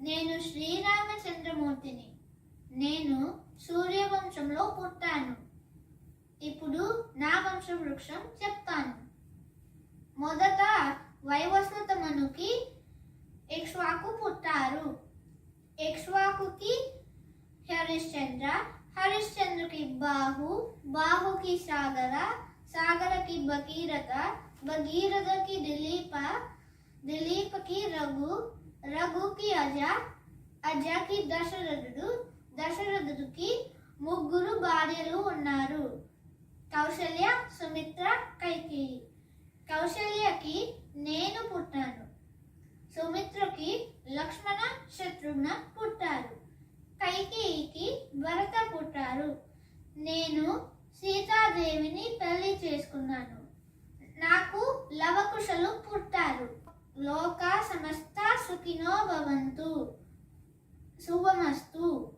నేను శ్రీరామచంద్రమూర్తిని. నేను సూర్యవంశంలో పుట్టాను. ఇప్పుడు నా వంశ వృక్షం చెప్తాను. మొదట వైవస్వత మనుకి ఇక్ష్వాకు పుట్టారు. ఇక్ష్వాకుకి హరిశ్చంద్ర హరిశ్చంద్రకి బాహు బాహుకి సాగర సాగరకి భగీరథ భగీరథకి దిలీప దిలీపకి రఘు రఘుకి అజ అజకి దశరథుడు. దశరథుడికి ముగ్గురు భార్యలు ఉన్నారు. కౌశల్య సుమిత్ర కైకేయి. కౌశల్యకి నేను పుట్టాను. సుమిత్రకి లక్ష్మణ శత్రుఘ్న పుట్టారు. కైకేయికి భరత పుట్టారు. నేను సీతాదేవిని పెళ్ళి చేసుకున్నాను. నాకు లవకుశలు పుట్టారు. లోక సమస్త sóc Innova, Ventú. Sou amb tu.